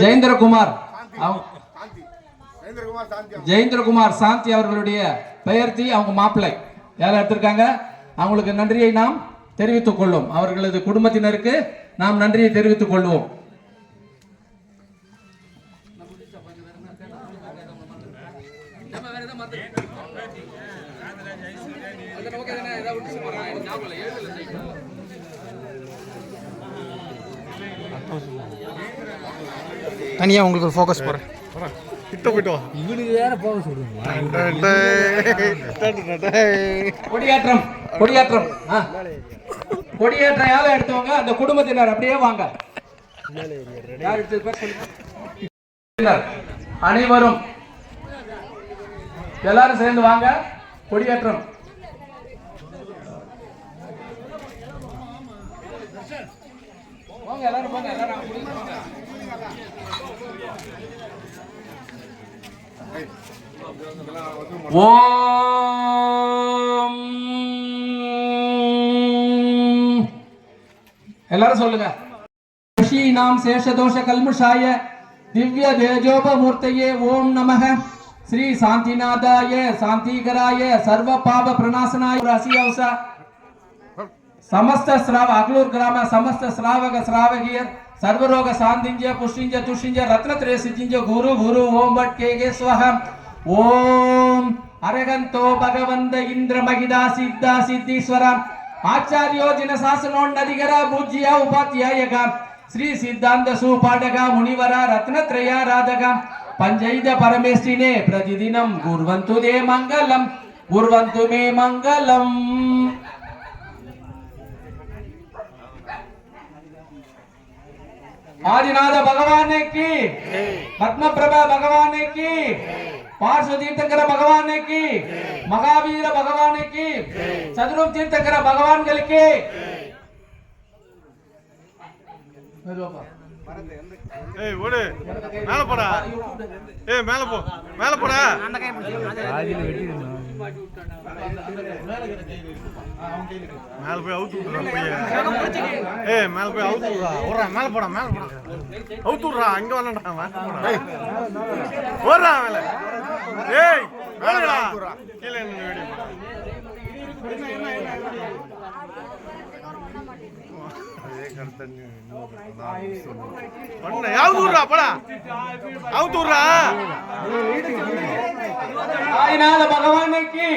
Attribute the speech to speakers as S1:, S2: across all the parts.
S1: ஜெயேந்திரகுமார். ஜெயேந்திரகுமார் சாந்தி அவர்களுடைய பெயர்த்தி அவங்க மாப்பிள்ளை. யார் எடுத்திருக்காங்க? அவங்களுக்கு நன்றியை நாம் தெரிவித்துக் கொள்வோம் அவர்களது குடும்பத்தினருக்கு நாம் நன்றியை தெரிவித்துக் கொள்வோம்.
S2: தனியாக உங்களுக்கு ஒரு ஃபோக்கஸ் போகிறேன்
S3: கிட்ட போயிட்டு வா.
S4: இவனுக்கு வேற போக சொல்லுங்க
S1: கொடியேற்றம் கொடியேற்றம். ஆ. கொடியேற்றம் யாரும் எடுத்தவங்க? அந்த குடும்பத்தினர். அப்படியே வாங்க. அனைவரும் எல்லாரும் சேர்ந்து வாங்க. கொடியேற்றம். போங்க எல்லாரும் போங்க எல்லாரும் ஓம் எல்லாரும் சொல்லுங்க நாம் சேஷதோஷ கல்முஷாய திவ்ய தேஜோபமூர்த்தயே ஓம் நமக ஸ்ரீ சாந்திநாதாய சாந்திகராய சர்வ பாப பிரணாசனாய ரசியவச ಸಮಸ್ತ సమస్త శ్రావ అగ్లూర్ గ్రామ సమస్త శ్రావక శ్రావకీయ సర్వరోగ సాంధించ పుష్టించ తుష్టించ రత్నత్రయ సిద్ధించ గురు గురు ఓం భట్ కేకే స్వహ. ఓం అరగంతో భగవంత ఇంద్ర మహిదా సిద్ధ సిద్ధీశ్వర. ఆచార్యోజన శాసనోన్నదిగర పూజ్య ఉపాధ్యాయక. శ్రీ సిద్ధాంత సూపాఠక మునివర రత్నత్రయ రాధక. పంచైద పరమేశ్వరినే ప్రతిదినం గుర్వంతు దే మంగళం గుర్వంతు మే మంగళం. आदिनाथ भगवान की। पद्म प्रभा भगवान की। पार्श्व तीर्थंकर भगवान की। महावीर भगवान की। चतुर्म तीर्थंकर भगवान गल की।
S3: ஏய் ஓடு. மேல போடா. ஏய் மேல போ. மேல போடா. மேல போய் அவுத்து விட்டுறா போய் ஏய் மேல போய் அவுத்து விடுறா ஓடுறா மேல போடா மேல போடா. அவுத்து விடுறா அங்க வரலடா ஓடுறா மேல. ஏய் மேலடா. கீழ நின்னு
S1: ಕಡ್ತಂಗೆ ಬಣ್ಣ ಯಾವ್ದು ಊರ್ರಾ ಪಡ ಯಾವ್ದು ಊರ್ರಾ ಆದಿನಾಥ ಭಗವಾನಕ್ಕೆ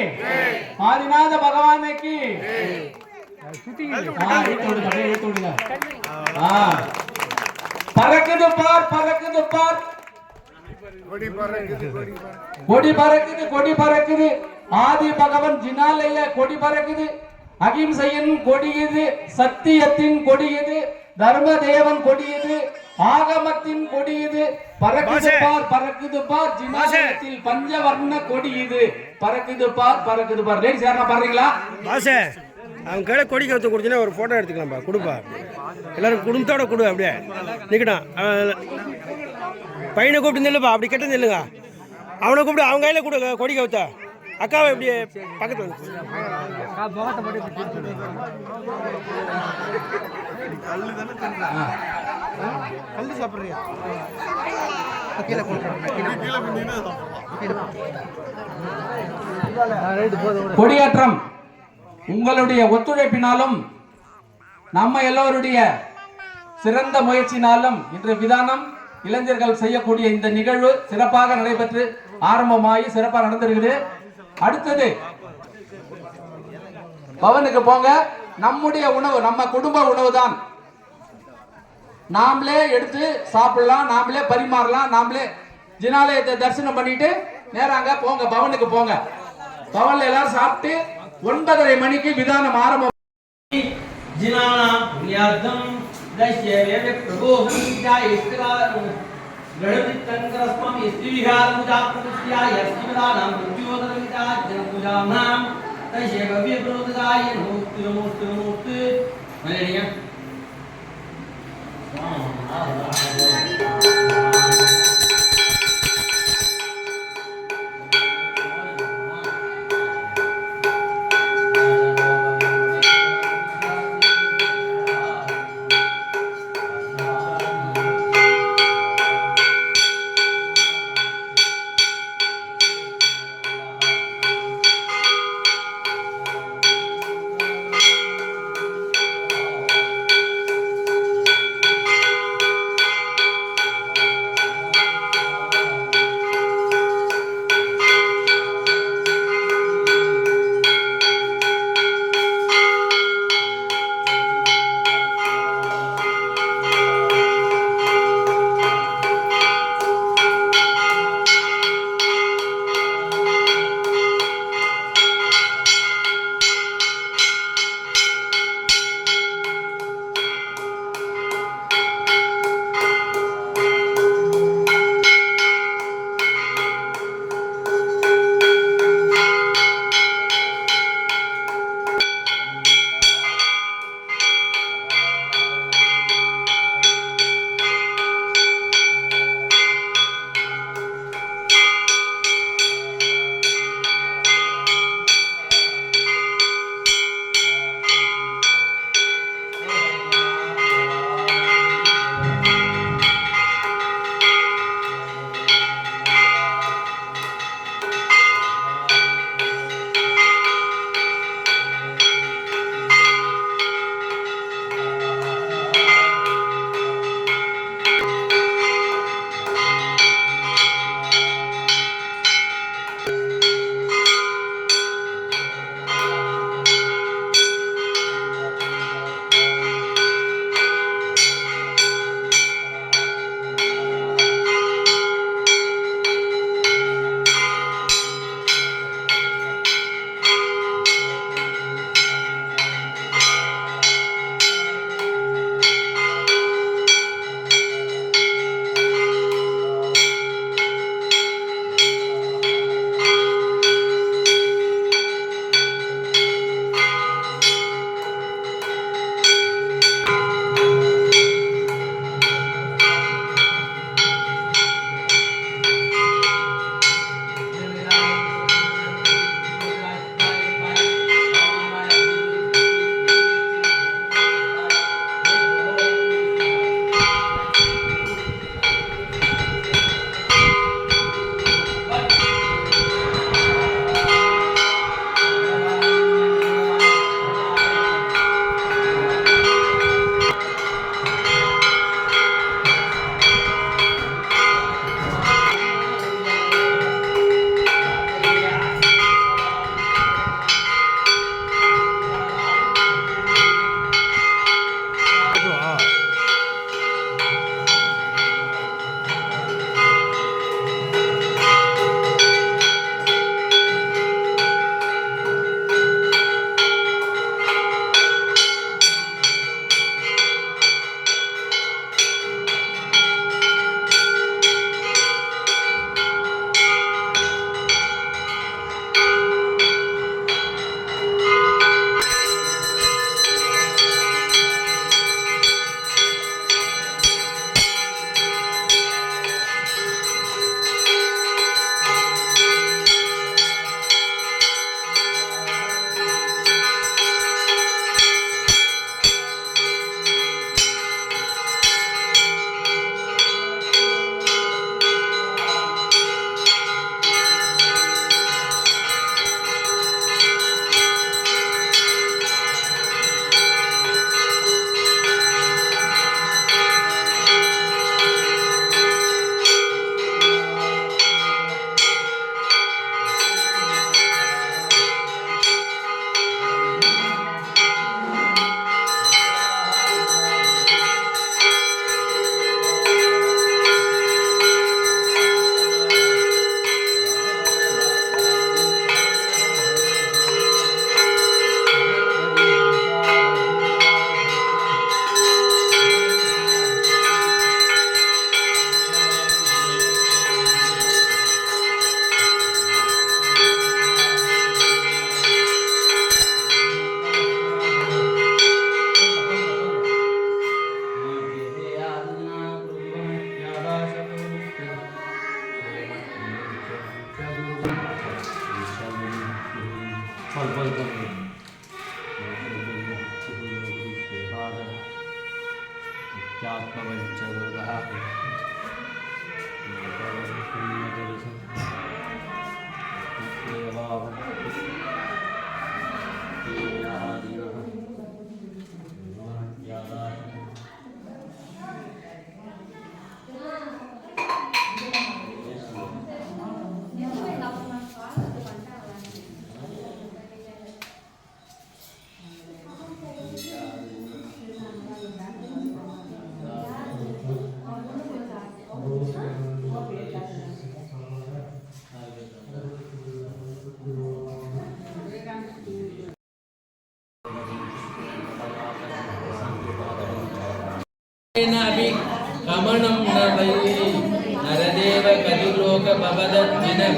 S1: ಆದಿನಾಥ ಭಗವಾನಕ್ಕೆ பறக்குது பார் பறக்குது பார்.
S3: கொடி பறக்குது கொடி பறக்குது.
S1: கொடி பறக்குது ஆதி பகவன் ஜினாலைய கொடி பறக்குது. அகிம்சையின் கொடியது சத்தியத்தின் கொடியது தர்மதேவன் கொடியது ஆகமத்தின் கொடியது பறக்குது பார் பறக்குது பார் ஜினாலயத்தில் பஞ்சவர்ண கொடியது. பறக்குது பார் பறக்குது பார். லேடிஸ் யாரா பாடுறீங்களா?
S2: பாசே அவன் கையில் கொடி கவுத்து கொடுத்தீங்கன்னா ஒரு ஃபோட்டோ எடுத்துக்கலாம்ப்பா கொடுப்பா. எல்லாரும் குடும்பத்தோட கொடு அப்படியே. அவன் பையனை கூப்பிட்டு நில்லுப்பா. அப்படி கெட்ட நில்லுங்க. அவனை கூப்பிட்டு அவங்க கையில் கொடு கொடி கவுத்த. அக்காவை எப்படி பக்கத்தில்
S4: கல்லு சாப்பிட்றியா கீழே
S1: கொடியேற்றம். உங்களுடைய ஒத்துழைப்பினாலும் நம்ம எல்லோருடைய சிறந்த முயற்சினாலும் இன்று விதானம் இளைஞர்கள் செய்யக்கூடிய இந்த நிகழ்வு சிறப்பாக நடைபெற்று ஆரம்பமாகி சிறப்பாக நடந்திருக்குது. அடுத்தது பவனுக்கு போங்க. நம்முடைய உணவு நம்ம குடும்ப உணவு தான் நாமளே எடுத்து சாப்பிடலாம் நாமளே பரிமாறலாம் நாமளே ஜினாலயத்தை தரிசனம் பண்ணிட்டு நேராங்க போங்க பவனுக்கு போங்க. பவன்ல எல்லாரும் சாப்பிட்டு ஒன்பதரை மணிக்கு விதானம் ஆரம்பம்.
S5: ஜினானா பிரபு गणपित्तङ्करस्मं यस्ति विहारपूजाप्रकृत्या यस्तिमिदानां मृत्योदरविदा जनपूजानां तस्य मूर्ति नमोऽस्तु। नमोऽस्तु नमोऽस्तु
S1: मलेनिया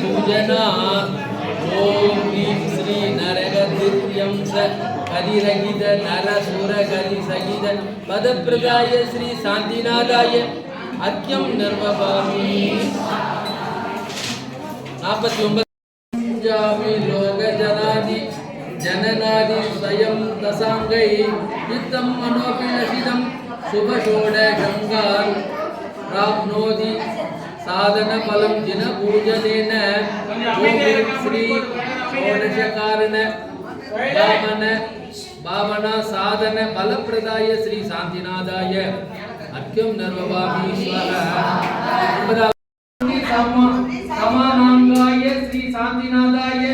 S1: பூஜனா ஓம் ஹீம் ஸ்ரீ நரக திவ்யம்ச கரிரகித நரசூர கரி சகித பதப்பிரதாய ஸ்ரீ சாந்திநாதாய அக்கியம் நிர்வபாமி நாற்பத்தி ஒன்பது லோக ஜனாதி ஜனநாதி ஸ்வயம் தசாங்கை யுத்தம் மனோபி லசிதம் சுபஷோட பிராப்னோதி साधन फलम जिन पूजन श्री षोडशकारण वामन वामन साधन फल प्रदाय श्री शांतिनाथाय अर्घ्यम नर्वभामीश्वर समानांगाय श्री शांतिनादाय।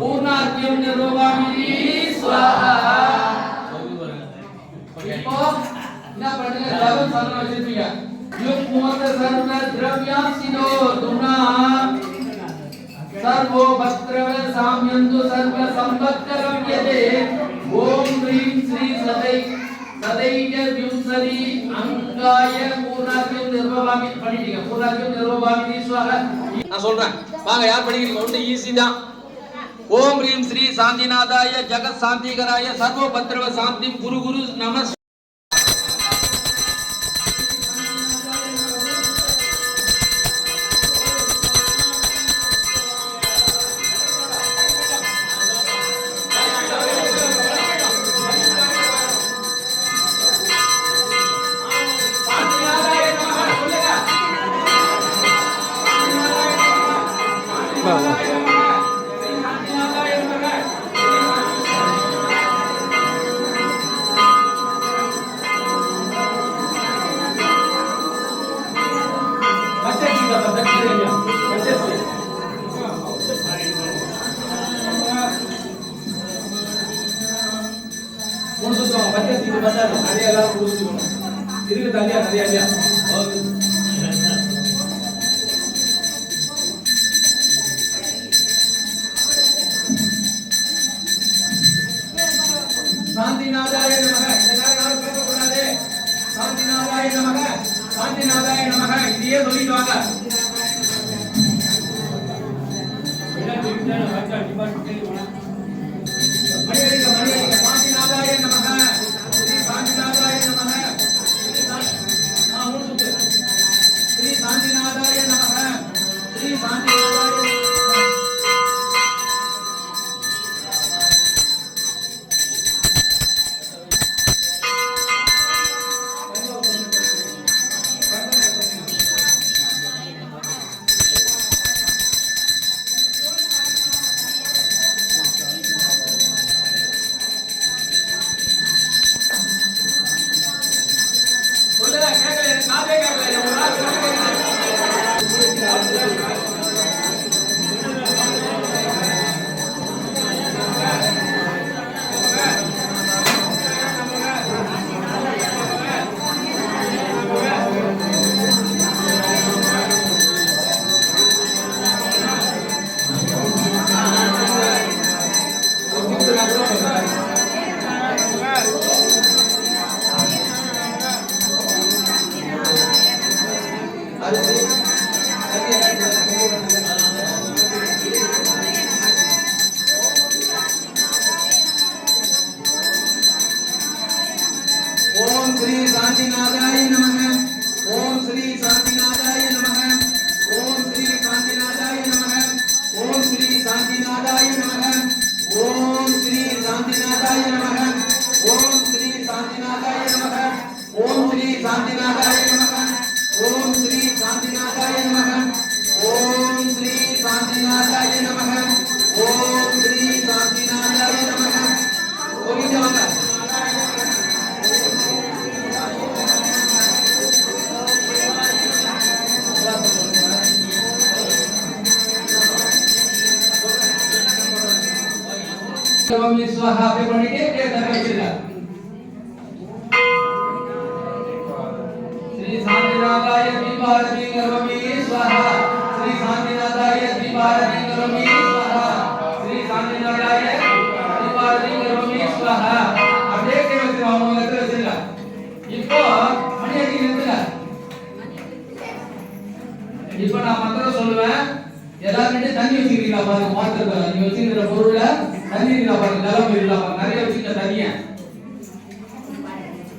S1: पूर्णार्घ्यम नर्वभामी स्वाहा। ना पढ़ने लगो साधना जी भैया யுக்மோத சர்வ திரவியாசினோ துணா சர்வோ பத்ரவ சாம்யந்து சர்வ சம்பத்கரம் யதே ஓம் ஹ்ரீம் ஸ்ரீ சதை சதைக விம்சரி அங்காய பூர்ணாக்கியம் நிர்வபாமி பண்ணிட்டீங்க பூர்ணாக்கியம் நிர்வபாமி ஸ்வஹ நான் சொல்றேன். வாங்க யார் படிக்கிறீங்க? ஒன்று ஈஸி தான். ஓம் ஹ்ரீம் ஸ்ரீ சாந்திநாதாய ஜெகத் சாந்திகராய சர்வபத்ரவ சாந்தி குரு குரு நமஸ் మహాభిమణి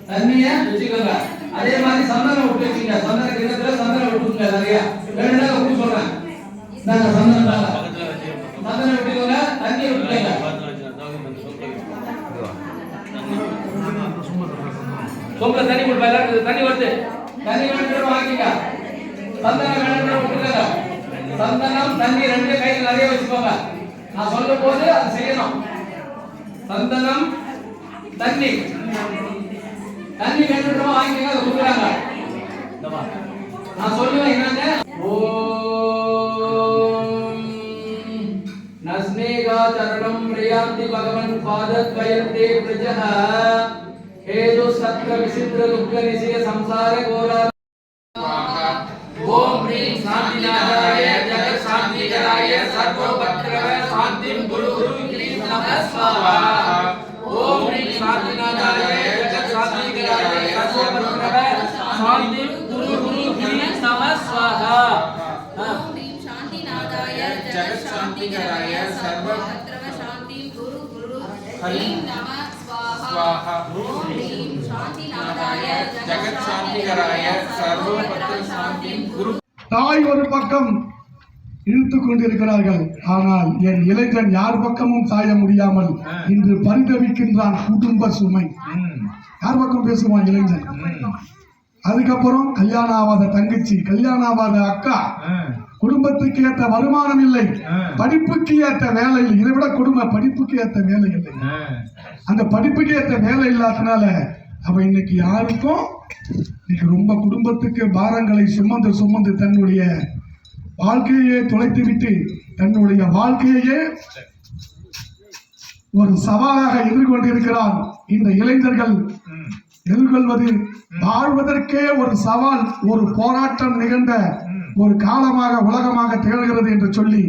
S1: தண்ணிய வச்சுக்கோங்க. அதே மாதிரி சந்தனம் விட்டு வச்சுங்க சந்தன கிணத்துல சந்தனம் விட்டுங்க நிறைய. வேணும்னா கூட சொல்றேன் நாங்க சந்தனம் தாங்க. சந்தனம் விட்டுக்கோங்க தண்ணி விட்டுக்கோங்க. சொம்பல தண்ணி கொடுப்பா எல்லாரும் தண்ணி வருது. தண்ணி வேணும் வாங்கிக்க சந்தனம் வேணும் விட்டுக்கோங்க. சந்தனம் தண்ணி ரெண்டு கையில் நிறைய வச்சுக்கோங்க. நான் சொல்லும் போது அதை செய்யணும். சந்தனம் தண்ணி. தண்ணி வேணுன்றவங்க வாங்கிக்கங்க அதை கொடுக்குறாங்க. நான் சொல்லுவேன் என்னங்க ஓம் நஸ்னேகா சரணம் பிரியாந்தி பகவன் பாதத்வயந்தே பிரஜஹ. ஹேது சத்ர விசித்திர துக்க நிசய சம்சார கோரா स्वाहा
S6: ॐ ह्रीं शान्तिनाथाय जगत्शान्तिकराय सर्वभद्रव शान्तिं गुरु
S7: தாய் ஒரு பக்கம் இழுத்து கொண்டிருக்கிறார்கள் ஆனால் என் இளைஞன் யார் பக்கமும் சாய முடியாமல் இன்று பரிதவிக்கின்றான் குடும்ப சுமை யார் பக்கம் பேசுவான் இளைஞன் அதுக்கப்புறம் கல்யாணம் ஆகாத தங்கச்சி கல்யாணம் ஆகாத அக்கா குடும்பத்துக்கு ஏற்ற வருமானம் இல்லை. படிப்புக்கு ஏற்ற வேலை இல்லை. இதை விட குடும்ப படிப்புக்கு ஏற்ற வேலை இல்லை. அந்த படிப்புக்கு ஏற்ற வேலை இல்லாதனால அவ இன்னைக்கு யாருக்கும் இன்னைக்கு ரொம்ப குடும்பத்துக்கு பாரங்களை சுமந்து சுமந்து தன்னுடைய வாழ்க்கையே தொலைத்து விட்டு தன்னுடைய வாழ்க்கையே ஒரு சவாலாக எதிர்கொண்டிருக்கிறான் இந்த இளைஞர்கள். எதிர்கொள்வது வாழ்வதற்கே ஒரு சவால் ஒரு போராட்டம் நிகழ்ந்த ஒரு காலமாக உலகமாக திகழ்கிறது என்று சொல்லி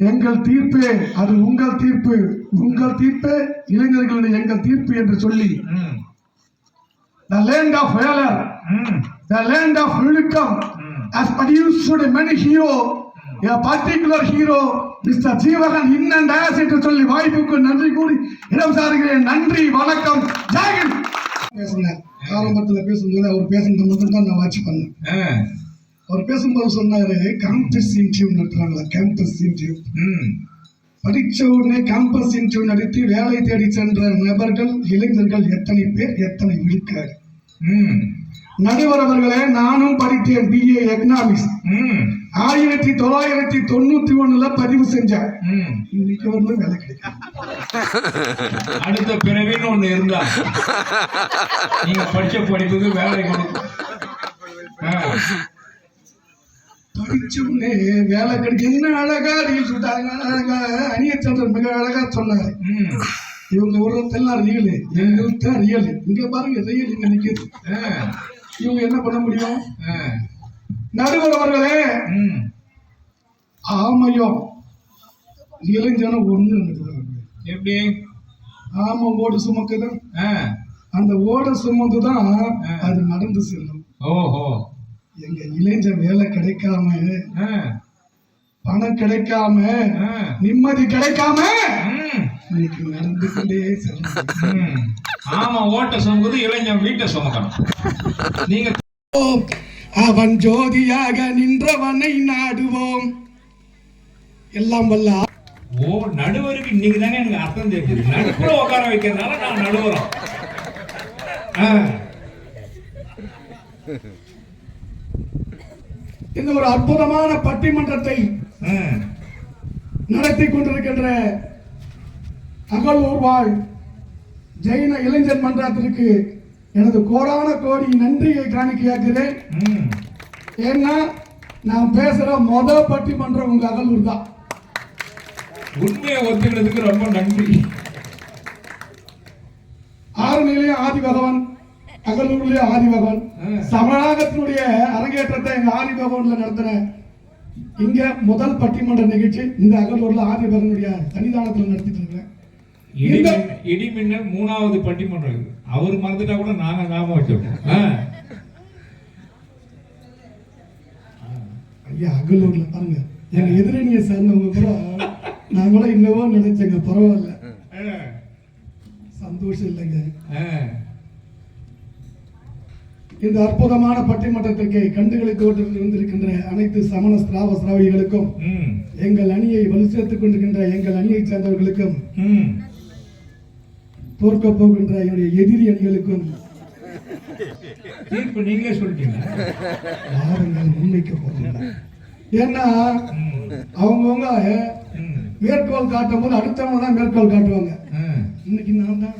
S7: எங்கள் தீர்ப்பே அது உங்கள் தீர்ப்பு உங்கள் தீர்ப்பே இளைஞர்களுடைய எங்கள் தீர்ப்பு என்று சொல்லி the land of valor the land of விழுக்கம். has produced many hero a particular hero Mr. Jeevagan இன்னன் Dias என்று சொல்லி வாய்ப்புக்கு நன்றி கூறி இடம் சாருகிறேன். நன்றி வணக்கம். ஜெயகன் பேசினார். ஆரம்பத்தில் பேசும்போது அவர் பேசுனது மட்டும் தான் நான் வாட்ச் பண்ணேன். அவர் பேசும்போது சொன்னாரு கேம்பஸ் இன்டர்வியூ நடத்துறாங்களா? கேம்பஸ் இன்டர்வியூ படிச்ச உடனே கேம்பஸ் இன்டர்வியூ நடத்தி வேலை தேடி சென்ற நபர்கள் இளைஞர்கள் எத்தனை பேர் எத்தனை விழுக்காடு. நடுவர் அவர்களே நானும் படித்தேன் பிஏ எக்கனாமிக்ஸ் ஆயிரத்தி தொள்ளாயிரத்தி தொண்ணூத்தி ஒண்ணுல பதிவு செஞ்சேன் இன்னைக்கு வரலும் வேலை கிடைக்கும்
S8: அடுத்த பிறவின்னு ஒண்ணு இருந்தா. நீங்க படிச்ச படிப்புக்கு வேலை கொடுக்கும். ஆ.
S7: படிச்ச உடனே வேலை கிடைக்கும் என்ன அழகா ரீல் சுட்டாங்க அழகா அணியச்சந்திரன் மிக அழகா சொன்னாரு. இவங்க உருவத்தெல்லாம் ரியல் எங்கள்கிட்ட ரியல் இங்க பாருங்க ரியல் இங்க நிக்குது.
S8: ஆ.
S7: இவங்க என்ன பண்ண முடியும்?
S8: ஆ.
S7: நடுவர் அவர்களே
S8: ம்.
S7: ஆமையும் இளைஞனும் ஒண்ணு
S8: எப்படி
S7: ஆமை ஓடு சுமக்குது
S8: ஆ.
S7: அந்த ஓட சுமந்து தான் அது நடந்து செல்லும்
S8: ஓஹோ
S7: எங்க இளைஞர் வேலை கிடைக்காம
S8: ஆ.
S7: பணம் கிடைக்காம
S8: ஆ.
S7: நிம்மதி கிடைக்காம. இன்னைக்கு நடந்துகிட்டே செல்லும்
S8: ம். ஆமா ஓட்ட சுமக்குது இளைஞன் வீட்டை சுமக்கணும் நீங்க
S7: அவன் ஜோதியாக நின்றவனை நாடுவோம் எல்லாம் வல்ல
S8: ஓ நடுவருக்கு இன்னைக்கு தானே எனக்கு அர்த்தம் தெரியுது நடுப்புற உட்கார வைக்கிறதுனால நான் நடுவரோம்.
S7: இந்த ஒரு அற்புதமான பட்டிமன்றத்தை. நடத்தி கொண்டிருக்கின்ற அகலூர் வாழ் ஜெயின இளைஞர் மன்றத்திற்கு எனது கோடான கோடி நன்றியை காணிக்கையாக்குகிறேன்.
S8: ம்.
S7: ஏன்னா நான் பேசுற மொத பட்டிமன்றம் உங்க அகலூர் தான்.
S8: உண்மையை ஒத்துக்கிறதுக்கு ரொம்ப நன்றி.
S7: ஆரணியிலேயே ஆதி பகவான் அகலூர்லயே ஆதி பகவான் சமநாகத்தினுடைய அரங்கேற்றத்தை எங்க ஆதி பகவான்ல நடத்தின இங்க முதல் பட்டிமன்ற நிகழ்ச்சி இந்த அகலூர்ல ஆதி பகவனுடைய சன்னிதானத்துல நடத்திட்டு இருக்கிறேன்.
S8: இடி
S7: இந்த-
S8: மின்னல் இடி மின்னல் மூணாவது பட்டிமன்றம் இது. அவர் மறந்துட்டா கூட நாங்க ஞாபகம் வச்சிருக்கோம்.
S7: ஐயா அகலூர்ல பாருங்க எங்க எதிரணியை சேர்ந்தவங்க கூட நான் கூட இன்னவோ நினைச்சேங்க பரவாயில்ல. சந்தோஷம் இல்லைங்க. இந்த அற்புதமான பட்டிமன்றத்திற்கு கண்டுகளை தோட்டத்தில் வந்திருக்கின்ற அனைத்து சமண ஸ்திராவ சிராவிகளுக்கும்
S8: ம்.
S7: எங்கள் அணியை வலு சேர்த்துக் கொண்டிருக்கின்ற எங்கள் அணியைச் சேர்ந்தவர்களுக்கும். தோற்க போகின்ற என்னுடைய எதிரி அணிகளுக்கும்
S8: தீர்ப்பு நீங்களே சொல்லிட்டீங்க
S7: வாதங்கள் முன்வைக்க போகிறோம் ஏன்னா அவங்கவுங்க. மேற்கோள் காட்டும் போது அடுத்தவங்க தான் மேற்கோள் காட்டுவாங்க. இன்னைக்கு நான் தான்.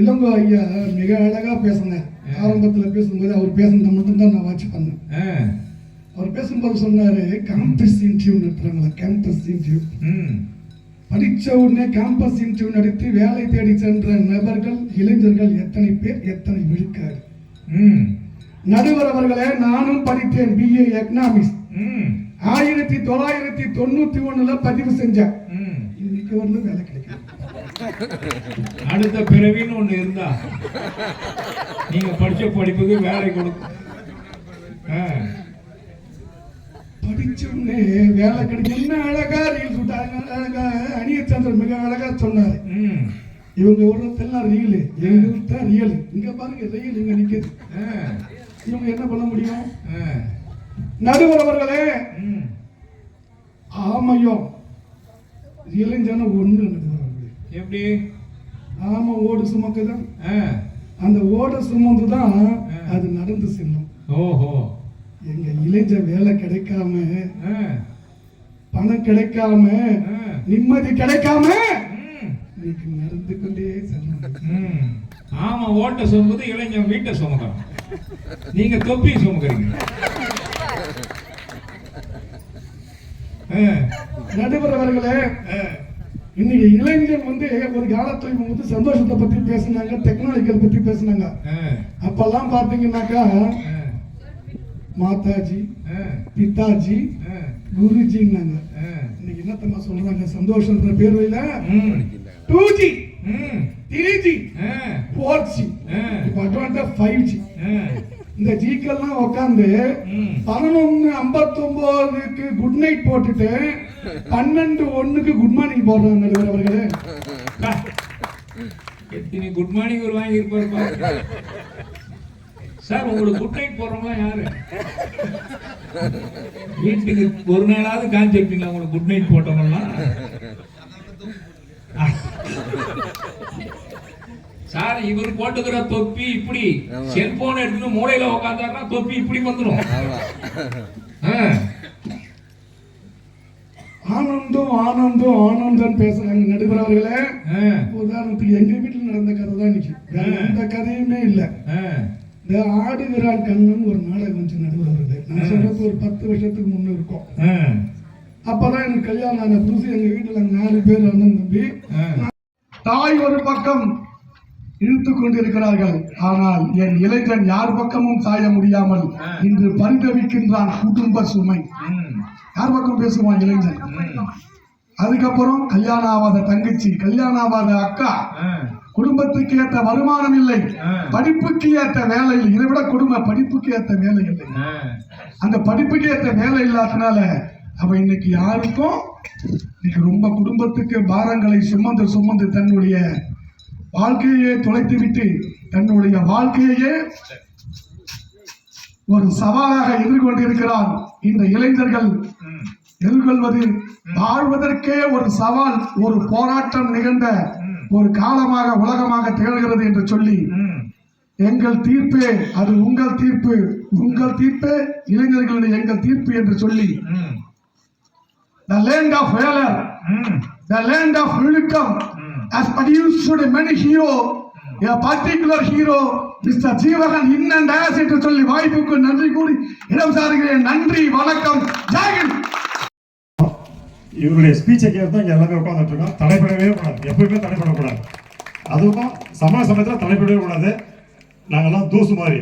S7: இளங்கோ ஐயா மிக அழகா பேசினேன் ஆரம்பத்துல பேசும்போது அவர் பேசுனதை மட்டும்தான் நான் வாட்ச் பண்ணேன். அவர் பேசும்போது சொன்னாரு கேம்பஸ் இன்டர்வியூ நடத்துறாங்களா கேம்பஸ் இன்டர்வியூ. படிச்ச உடனே கேம்பஸ் இன்டர்வியூ நடத்தி வேலை தேடி சென்ற நபர்கள் இளைஞர்கள் எத்தனை பேர் எத்தனை விழுக்காடு
S8: ம்.
S7: நடுவர் அவர்களே நானும் படித்தேன் பிஏ எக்கனாமிக்ஸ்
S8: ம்.
S7: ஆயிரத்தி தொள்ளாயிரத்தி தொண்ணூத்தி ஒண்ணுல பதிவு செஞ்சேன். இன்னைக்கு வரலும் வேலை கிடைக்கும்
S8: அடுத்த பிறவின்னு ஒண்ணு இருந்தா நீங்க படிச்ச படிப்புக்கு வேலை கொடுக்கும் ஆ.
S7: படிச்ச உடனே வேலை கிடைக்கும். என்ன அழகா ரீல் அழகா அணியச்சந்திரன் மிக அழகா சொன்னாரு. இவங்க விடுறதெல்லாம் ரீல் எங்களுக்கு தான் ரியல் இங்க பாருங்க ரீல் இங்க நிக்குது. இவங்க என்ன பண்ண முடியும்?
S8: ஆ.
S7: நடுவர் அவர்களே.
S8: ம்.
S7: ஆமையும். இளைஞனும் ஒண்ணு நடுவர் அவர்களே.
S8: எப்படி?
S7: ஆமை ஓடு சுமக்குதான். அந்த ஓட சுமந்து தான் அது நடந்து செல்லும்.
S8: ஓஹோ.
S7: எங்க இளைஞர் வேலை கிடைக்காம. பணம் கிடைக்காம. நிம்மதி கிடைக்காம. இன்னைக்கு நடந்து கொண்டே செல்லும்.
S8: ஆமா ஓட்ட சுமக்குது இளைஞன் வீட்டை சுமக்கிறான் நீங்க தொப்பி சுமக்கிறீங்க.
S7: நடுவர் அவர்களே. இன்னைக்கு இளைஞர் வந்து ஒரு காலத்துல இவங்க வந்து சந்தோஷத்தை பத்தி பேசுனாங்க டெக்னாலஜிகள் பத்தி பேசுனாங்க. அப்பெல்லாம் பாத்தீங்கன்னாக்கா. மாதாஜி. பிதாஜி. குருஜின்னாங்க. இன்னைக்கு என்னத்தம்மா சொல்றாங்க சந்தோஷன்ற பேர்வையில. Two G.
S8: Three
S7: G. Four
S8: G.
S7: இப்போ அட்வான்ஸ் ஃபைவ் ஜி. இந்த ஜிக்கெல்லாம் உட்காந்து. பதினொன்னு ஐம்பத்தொன்பதுக்கு குட் நைட் போட்டுட்டு பன்னெண்டு ஒண்ணுக்கு குட் மார்னிங் போடுறாங்க நடுவர் அவர்களே.
S8: எத்தனை குட் மார்னிங் ஒரு வாங்கி இருப்பாரு சார் உங்களுக்கு குட் நைட் போடுறவங்க யாரு? வீட்டுக்கு ஒரு நாளாவது காமிச்சிருப்பீங்களா உங்களுக்கு குட் நைட் போட்டவங்கலாம் சார் இவர் போட்டுக்கிற தொப்பி இப்படி செல்போன் எடுத்துட்டு மூலையில உட்காந்தாருன்னா தொப்பி இப்படி வந்துடும் ஆ.
S7: ஆனந்தம் ஆனந்தம் ஆனந்தம் பேசுறாங்க நடுவர் அவர்களே. உதாரணத்துக்கு எங்க வீட்டுல நடந்த கதை தான் இன்னைக்கு வேற எந்த கதையுமே இல்ல. ஆடுகிறாள் கண்ணன் ஒரு நாடகம் வந்து நடுவர் அவர்களே நான் சொல்றது ஒரு பத்து வருஷத்துக்கு முன்ன இருக்கும். அப்பதான் எனக்கு கல்யாணம் ஆன புதுசு எங்க வீட்டுல நாலு பேர் அண்ணன் தம்பி. தாய் ஒரு பக்கம் இழுத்து கொண்டிருக்கிறார்கள் ஆனால் என் இளைஞன் யார் பக்கமும் சாய முடியாமல் இன்று பரிதவிக்கின்றான் குடும்ப சுமை. யார் பக்கம் பேசுவான் இளைஞன். அதுக்கப்புறம் கல்யாணம் ஆகாத தங்கச்சி கல்யாணம் ஆகாத அக்கா. குடும்பத்துக்கு ஏற்ற வருமானம் இல்லை. படிப்புக்கு ஏற்ற வேலை இல்லை இதை விட குடும்ப படிப்புக்கு ஏற்ற வேலை இல்லை. அந்த படிப்புக்கு ஏற்ற வேலை இல்லாதனால அவ இன்னைக்கு யாருக்கும் இன்னைக்கு ரொம்ப குடும்பத்துக்கு பாரங்களை சுமந்து சுமந்து தன்னுடைய வாழ்க்கையே தொலைத்து விட்டு தன்னுடைய வாழ்க்கையே ஒரு சவாலாக எதிர்கொண்டிருக்கிறான் இந்த இளைஞர்கள். எதிர்கொள்வது வாழ்வதற்கே ஒரு சவால் ஒரு போராட்டம் நிகழ்ந்த ஒரு காலமாக உலகமாக திகழ்கிறது என்று சொல்லி. எங்கள் தீர்ப்பே அது உங்கள் தீர்ப்பு உங்கள் தீர்ப்பே இளைஞர்களுடைய எங்கள் தீர்ப்பு என்று சொல்லி
S8: ம்.
S7: the land of valor
S8: ம்.
S7: the land of விழுக்கம் has produced many hero a particular hero mister Jeevagan in and as என்று சொல்லி வாய்ப்புக்கு நன்றி கூறி இடம் சாருகிறேன் நன்றி வணக்கம் ஜெயகன்
S9: இவருடைய ஸ்பீச்சை கேட்டு தான் இங்கே எல்லாமே உட்காந்துட்டு இருக்கோம் தடைப்படவே கூடாது. எப்பவுமே தடைப்படக்கூடாது. அதுவும் சமய சமயத்தில் தடைப்படவே கூடாது. நாங்கெல்லாம் தூசு மாதிரி.